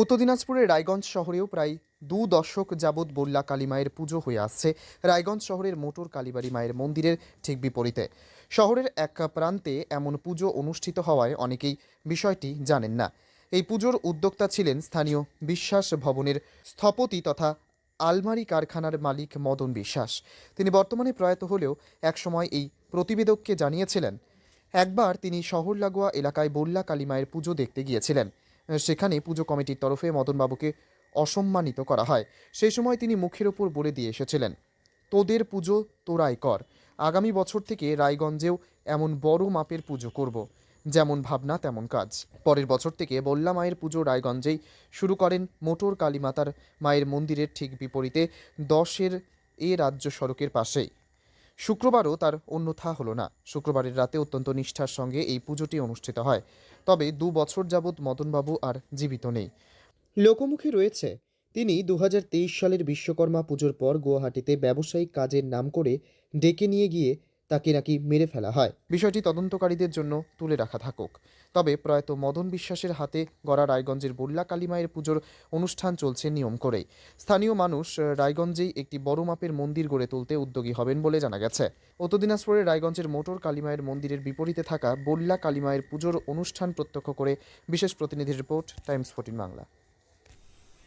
উত্তর দিনাজপুরের রায়গঞ্জ শহরেও প্রায় দু দশক যাবৎ বল্লা কালী মায়ের পুজো হয়ে আসছে। রায়গঞ্জ শহরের মোটর কালীবাড়ি মায়ের মন্দিরের ঠিক বিপরীতে। শহরের এক প্রান্তে এমন পুজো অনুষ্ঠিত হওয়ায় অনেকেই বিষয়টি জানেন না। এই পুজোর উদ্যোক্তা ছিলেন স্থানীয় বিশ্বাস ভবনের স্থপতি তথা আলমারি কারখানার মালিক মদন বিশ্বাস। তিনি বর্তমানে প্রয়াত হলেও একসময় এই প্রতিবেদককে জানিয়েছিলেন, একবার তিনি শহর লাগোয়া এলাকায় বল্লা কালী মায়ের পুজো দেখতে গিয়েছিলেন। সেখানে পুজো কমিটির তরফে মদনবাবুকে অসম্মানিত করা হয়। সেই সময় তিনি মুখের ওপর বলে দিয়ে এসেছিলেন, তোদের পুজো তোরাই কর। আগামী বছর থেকে রায়গঞ্জেও এমন বড় মাপের পুজো করব। যেমন ভাবনা, তেমন কাজ। পরের বছর থেকে বল্লা মায়ের পুজো রায়গঞ্জেই শুরু করেন মোটর কালীমাতার মায়ের মন্দিরের ঠিক বিপরীতে দশের এ রাজ্য সড়কের পাশেই। শুক্রবারও তার অন্যথা হলো না। শুক্রবারের রাতে অত্যন্ত নিষ্ঠার সঙ্গে এই পুজোটি অনুষ্ঠিত হয়। তবে দু বছর যাবৎ মদনবাবু আর জীবিত নেই। লোকমুখে রয়েছে, তিনি দু হাজার তেইশ সালের বিশ্বকর্মা পুজোর পর গুয়াহাটিতে ব্যবসায়িক কাজের নাম করে ডেকে নিয়ে গিয়ে তাকে নাকি মেরে ফেলা হয়। বিষয়টি তদন্তকারীদের জন্য তুলে রাখা থাকুক। তবে প্রয়াত মদন বিশ্বাসের হাতে গড়া রায়গঞ্জের বল্লা কালীমায়ের পুজোর অনুষ্ঠান চলছে নিয়ম করেই। স্থানীয় মানুষ রায়গঞ্জেই একটি বড় মাপের মন্দির গড়ে তুলতে উদ্যোগী হবেন বলে জানা গেছে। উত্তর দিনাজপুরের রায়গঞ্জের মোটর কালীমায়ের মন্দিরের বিপরীতে থাকা বল্লা কালীমায়ের পুজোর অনুষ্ঠান প্রত্যক্ষ করে বিশেষ প্রতিনিধির রিপোর্ট, টাইমস ফোর্টিন বাংলা।